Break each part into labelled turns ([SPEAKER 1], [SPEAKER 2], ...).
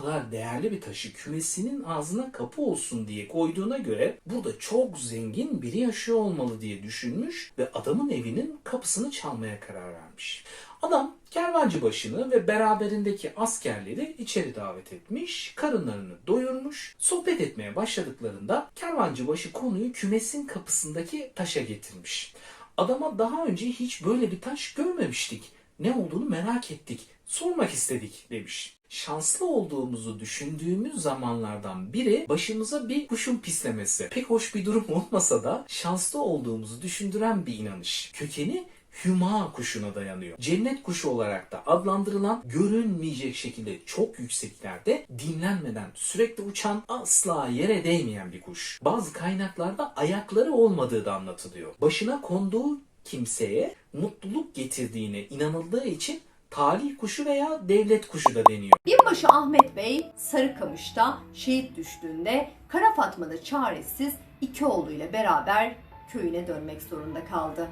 [SPEAKER 1] kadar değerli bir taşı kümesinin ağzına kapı olsun diye koyduğuna göre burada çok zengin biri yaşıyor olmalı diye düşünmüş ve adamın evinin kapısını çalmaya karar vermiş. Adam kervancıbaşını ve beraberindeki askerleri içeri davet etmiş, karınlarını doyurmuş. Sohbet etmeye başladıklarında kervancıbaşı konuyu kümesin kapısındaki taşa getirmiş. Adama daha önce hiç böyle bir taş görmemiştik. Ne olduğunu merak ettik. Sormak istedik demiş. Şanslı olduğumuzu düşündüğümüz zamanlardan biri başımıza bir kuşun pislemesi. Pek hoş bir durum olmasa da şanslı olduğumuzu düşündüren bir inanış. Kökeni Hüma kuşuna dayanıyor. Cennet kuşu olarak da adlandırılan görünmeyecek şekilde çok yükseklerde dinlenmeden sürekli uçan asla yere değmeyen bir kuş. Bazı kaynaklarda ayakları olmadığı da anlatılıyor. Başına konduğu kimseye mutluluk getirdiğine inanıldığı için talih kuşu veya devlet kuşu da deniyor.
[SPEAKER 2] Binbaşı Ahmet Bey Sarıkamış'ta şehit düştüğünde Kara Fatma da çaresiz iki oğluyla beraber köyüne dönmek zorunda kaldı.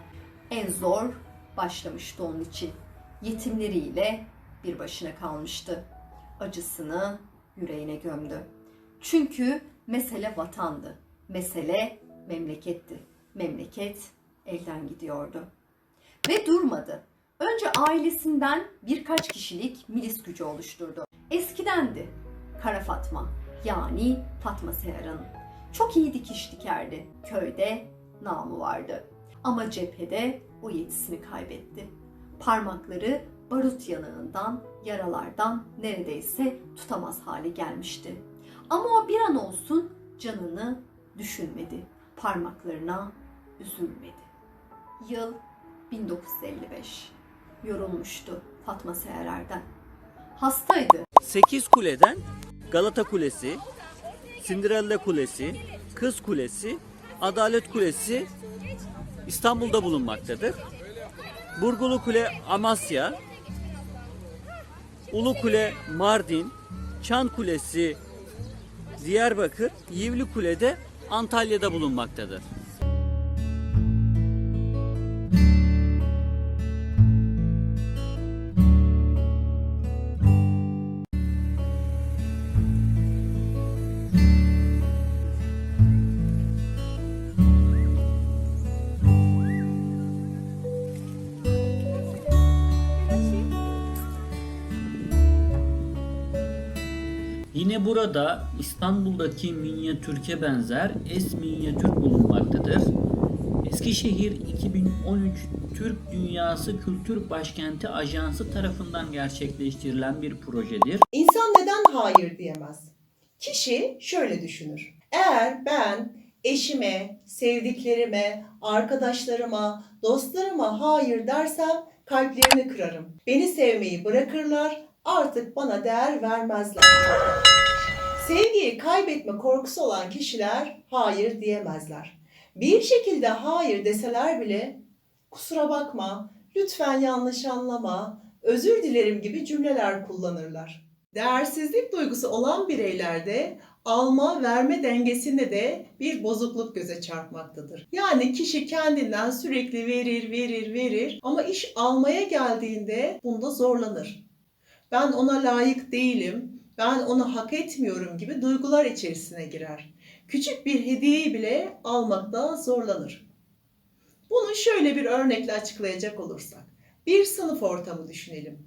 [SPEAKER 2] En zor başlamıştı onun için. Yetimleriyle bir başına kalmıştı. Acısını yüreğine gömdü. Çünkü mesele vatandı. Mesele memleketti. Memleket elden gidiyordu. Ve durmadı. Önce ailesinden birkaç kişilik milis gücü oluşturdu. Eskidendi Kara Fatma yani Fatma Seher'in. Çok iyi dikiş dikerdi. Köyde namı vardı. Ama cephede o yetisini kaybetti. Parmakları barut yanığından, yaralardan neredeyse tutamaz hale gelmişti. Ama o bir an olsun canını düşünmedi. Parmaklarına üzülmedi. Yıl 1955. Yorulmuştu Fatma Seherer'den. Hastaydı.
[SPEAKER 3] 8 kuleden Galata Kulesi, Cinderella Kulesi, Kız Kulesi, Adalet Kulesi İstanbul'da bulunmaktadır. Burgulu Kule Amasya, Ulu Kule Mardin, Çan Kulesi Diyarbakır, Yivli Kule de Antalya'da bulunmaktadır. Yine burada İstanbul'daki minyatürke benzer es minyatür bulunmaktadır. Eskişehir 2013 Türk Dünyası Kültür Başkenti Ajansı tarafından gerçekleştirilen bir projedir.
[SPEAKER 4] İnsan neden hayır diyemez? Kişi şöyle düşünür. Eğer ben eşime, sevdiklerime, arkadaşlarıma, dostlarıma hayır dersem kalplerini kırarım. Beni sevmeyi bırakırlar, artık bana değer vermezler. Sevgiyi kaybetme korkusu olan kişiler hayır diyemezler. Bir şekilde hayır deseler bile kusura bakma, lütfen yanlış anlama, özür dilerim gibi cümleler kullanırlar. Değersizlik duygusu olan bireylerde alma verme dengesinde de bir bozukluk göze çarpmaktadır. Yani kişi kendinden sürekli verir, verir, verir ama iş almaya geldiğinde bunda zorlanır. Ben ona layık değilim, ben onu hak etmiyorum gibi duygular içerisine girer. Küçük bir hediyeyi bile almakta zorlanır. Bunu şöyle bir örnekle açıklayacak olursak. Bir sınıf ortamı düşünelim.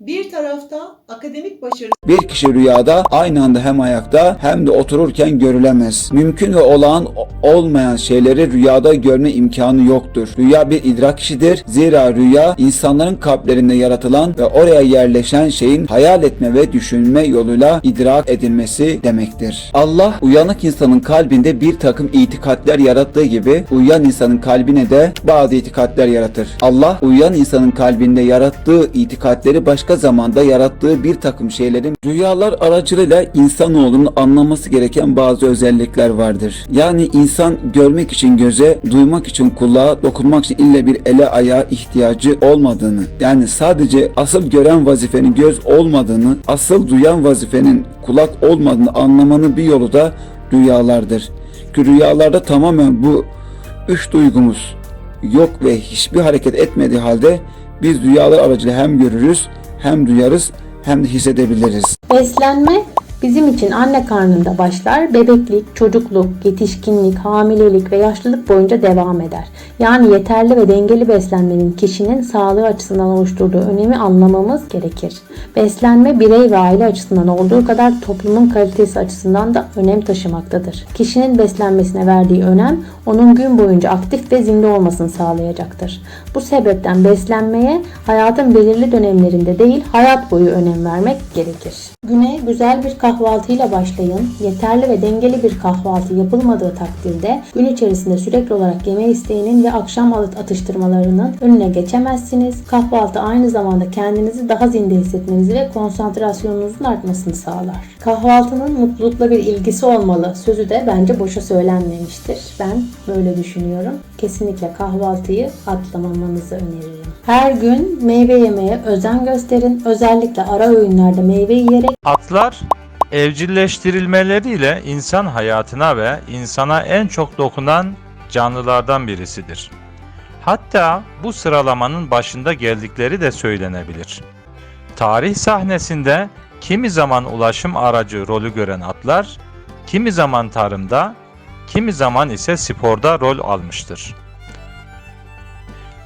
[SPEAKER 4] Bir tarafta akademik başarı
[SPEAKER 5] Bir kişi rüyada aynı anda hem ayakta hem de otururken görülemez. Mümkün ve olağan olmayan şeyleri rüyada görme imkanı yoktur. Rüya bir idrak işidir. Zira rüya insanların kalplerinde yaratılan ve oraya yerleşen şeyin hayal etme ve düşünme yoluyla idrak edilmesi demektir. Allah uyanık insanın kalbinde bir takım itikatler yarattığı gibi uyuyan insanın kalbine de bazı itikatler yaratır. Allah uyuyan insanın kalbinde yarattığı itikatleri başka zamanda yarattığı bir takım şeylerin rüyalar aracılığıyla insanoğlunun anlaması gereken bazı özellikler vardır. Yani insan görmek için göze, duymak için kulağa, dokunmak için ille bir ele ayağa ihtiyacı olmadığını, yani sadece asıl gören vazifenin göz olmadığını, asıl duyan vazifenin kulak olmadığını anlamanın bir yolu da rüyalardır. Ki rüyalarda tamamen bu üç duygumuz yok ve hiçbir hareket etmediği halde biz rüyalar aracılığıyla hem görürüz hem duyarız hem de hissedebiliriz.
[SPEAKER 6] Beslenme bizim için anne karnında başlar, bebeklik, çocukluk, yetişkinlik, hamilelik ve yaşlılık boyunca devam eder. Yani yeterli ve dengeli beslenmenin kişinin sağlığı açısından oluşturduğu önemi anlamamız gerekir. Beslenme birey ve aile açısından olduğu kadar toplumun kalitesi açısından da önem taşımaktadır. Kişinin beslenmesine verdiği önem onun gün boyunca aktif ve zinde olmasını sağlayacaktır. Bu sebepten beslenmeye hayatın belirli dönemlerinde değil hayat boyu önem vermek gerekir. Güne güzel bir kahvaltıyla başlayın. Yeterli ve dengeli bir kahvaltı yapılmadığı takdirde gün içerisinde sürekli olarak yeme isteğinin ve akşam atıştırmalarının önüne geçemezsiniz. Kahvaltı aynı zamanda kendinizi daha zinde hissetmenizi ve konsantrasyonunuzun artmasını sağlar. Kahvaltının mutlulukla bir ilgisi olmalı sözü de bence boşa söylenmemiştir. Ben böyle düşünüyorum. Kesinlikle kahvaltıyı atlamamanızı öneririm. Her gün meyve yemeye özen gösterin. Özellikle ara öğünlerde meyve yiyerek
[SPEAKER 7] Atlar evcilleştirilmeleriyle insan hayatına ve insana en çok dokunan canlılardan birisidir. Hatta bu sıralamanın başında geldikleri de söylenebilir. Tarih sahnesinde kimi zaman ulaşım aracı rolü gören atlar, kimi zaman tarımda, kimi zaman ise sporda rol almıştır.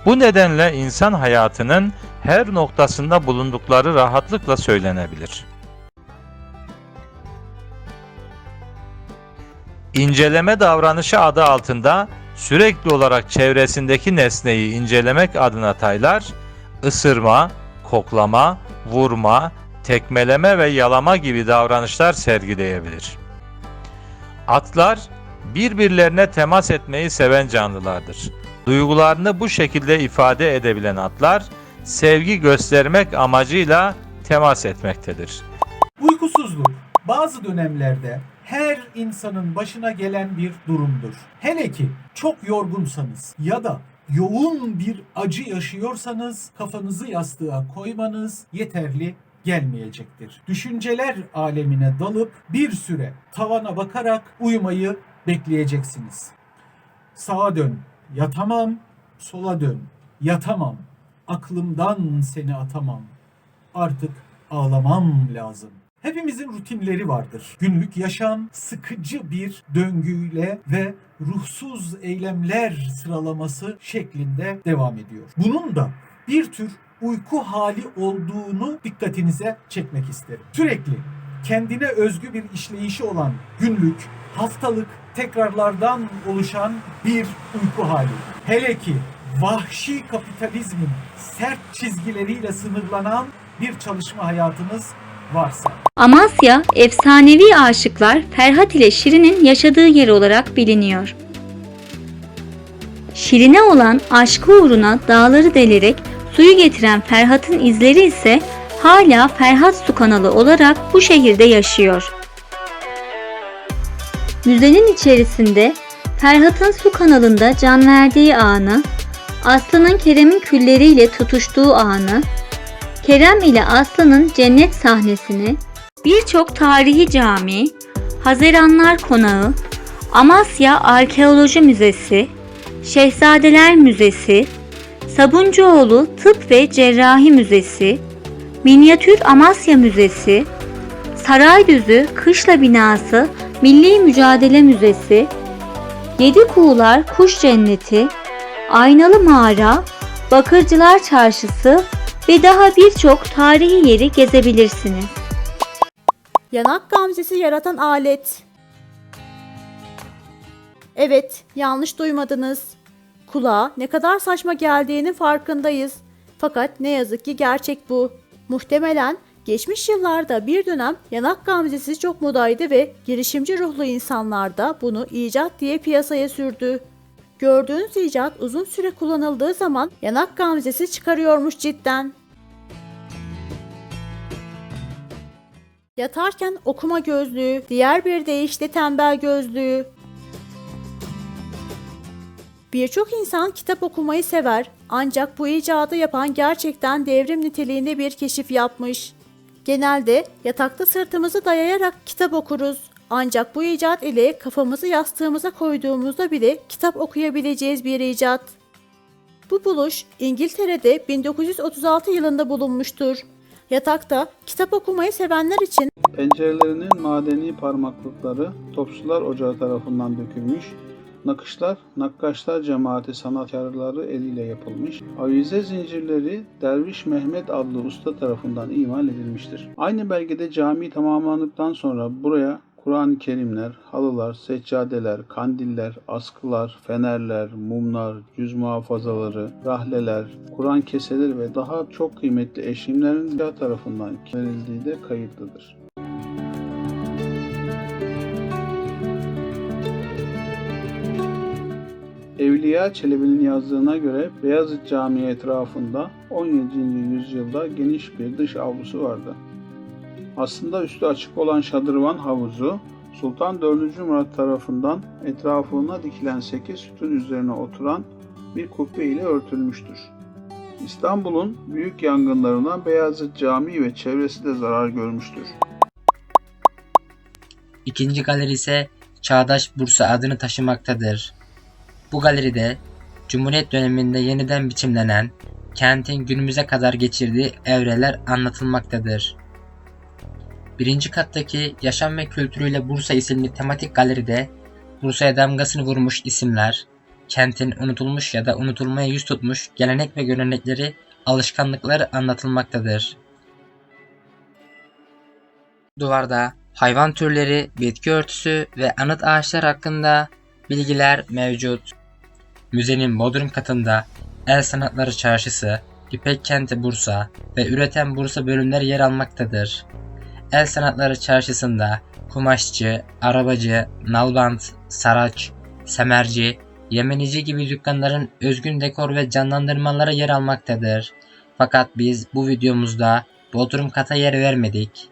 [SPEAKER 7] Bu nedenle insan hayatının her noktasında bulundukları rahatlıkla söylenebilir. İnceleme davranışı adı altında sürekli olarak çevresindeki nesneyi incelemek adına taylar, ısırma, koklama, vurma, tekmeleme ve yalama gibi davranışlar sergileyebilir. Atlar birbirlerine temas etmeyi seven canlılardır. Duygularını bu şekilde ifade edebilen atlar sevgi göstermek amacıyla temas etmektedir.
[SPEAKER 8] Uykusuzluk bazı dönemlerde her insanın başına gelen bir durumdur. Hele ki çok yorgunsanız ya da yoğun bir acı yaşıyorsanız kafanızı yastığa koymanız yeterli gelmeyecektir. Düşünceler alemine dalıp bir süre tavana bakarak uyumayı bekleyeceksiniz. Sağa dön, yatamam, sola dön, yatamam. Aklımdan seni atamam. Artık ağlamam lazım. Hepimizin rutinleri vardır. Günlük yaşam sıkıcı bir döngüyle ve ruhsuz eylemler sıralaması şeklinde devam ediyor. Bunun da bir tür uyku hali olduğunu dikkatinize çekmek isterim. Sürekli kendine özgü bir işleyişi olan günlük, haftalık tekrarlardan oluşan bir uyku hali. Hele ki vahşi kapitalizmin sert çizgileriyle sınırlanan bir çalışma hayatınız varsa.
[SPEAKER 9] Amasya, efsanevi aşıklar Ferhat ile Şirin'in yaşadığı yer olarak biliniyor. Şirin'e olan aşkı uğruna dağları delerek suyu getiren Ferhat'ın izleri ise hala Ferhat Su Kanalı olarak bu şehirde yaşıyor. Müzenin içerisinde Ferhat'ın su kanalında can verdiği anı, Aslı'nın Kerem'in külleriyle tutuştuğu anı, Kerem ile Aslı'nın cennet sahnesini, birçok tarihi cami, Haziranlar Konağı, Amasya Arkeoloji Müzesi, Şehzadeler Müzesi, Sabuncuoğlu Tıp ve Cerrahi Müzesi, Minyatür Amasya Müzesi, Saraydüzü Kışla Binası Milli Mücadele Müzesi, Yedi Kuğular Kuş Cenneti, Aynalı Mağara, Bakırcılar Çarşısı ve daha birçok tarihi yeri gezebilirsiniz.
[SPEAKER 10] Yanak gamzesi yaratan alet. Evet, yanlış duymadınız. Kulağa ne kadar saçma geldiğinin farkındayız. Fakat ne yazık ki gerçek bu. Muhtemelen geçmiş yıllarda bir dönem yanak gamzesi çok modaydı ve girişimci ruhlu insanlar da bunu icat diye piyasaya sürdü. Gördüğünüz icat uzun süre kullanıldığı zaman yanak gamzesi çıkarıyormuş cidden. Yatarken okuma gözlüğü, diğer bir deyişle tembel gözlüğü. Birçok insan kitap okumayı sever ancak bu icadı yapan gerçekten devrim niteliğinde bir keşif yapmış. Genelde yatakta sırtımızı dayayarak kitap okuruz. Ancak bu icat ile kafamızı yastığımıza koyduğumuzda bile kitap okuyabileceğiz bir icat. Bu buluş İngiltere'de 1936 yılında bulunmuştur. Yatakta kitap okumayı sevenler için
[SPEAKER 11] Pencerelerinin madeni parmaklıkları topçular ocağı tarafından dökülmüş, nakışlar nakkaşlar cemaati sanatkarları eliyle yapılmış, avize zincirleri Derviş Mehmet adlı usta tarafından imal edilmiştir. Aynı belgede cami tamamlandıktan sonra buraya Kur'an-ı Kerimler, halılar, seccadeler, kandiller, askılar, fenerler, mumlar, cüz muhafazaları, rahleler, Kur'an keseleri ve daha çok kıymetli eşimlerin tarafından verildiği de kayıtlıdır. Evliya Çelebi'nin yazdığına göre Beyazıt Camii etrafında 17. yüzyılda geniş bir dış avlusu vardı. Aslında üstü açık olan şadırvan havuzu Sultan 4. Murat tarafından etrafına dikilen 8 sütun üzerine oturan bir kubbe ile örtülmüştür. İstanbul'un büyük yangınlarından Beyazıt Camii ve çevresi de zarar görmüştür.
[SPEAKER 12] İkinci galeri ise Çağdaş Bursa adını taşımaktadır. Bu galeride Cumhuriyet döneminde yeniden biçimlenen kentin günümüze kadar geçirdiği evreler anlatılmaktadır. Birinci kattaki Yaşam ve Kültürüyle Bursa isimli tematik galeride Bursa'ya damgasını vurmuş isimler, kentin unutulmuş ya da unutulmaya yüz tutmuş gelenek ve görenekleri, alışkanlıkları anlatılmaktadır. Duvarda hayvan türleri, bitki örtüsü ve anıt ağaçlar hakkında bilgiler mevcut. Müzenin bodrum katında El Sanatları Çarşısı, İpek Kenti Bursa ve Üreten Bursa bölümleri yer almaktadır. El Sanatları Çarşısı'nda kumaşçı, arabacı, nalbant, saraç, semerci, yemenici gibi dükkanların özgün dekor ve canlandırmaları yer almaktadır. Fakat biz bu videomuzda Bodrum kata yer vermedik.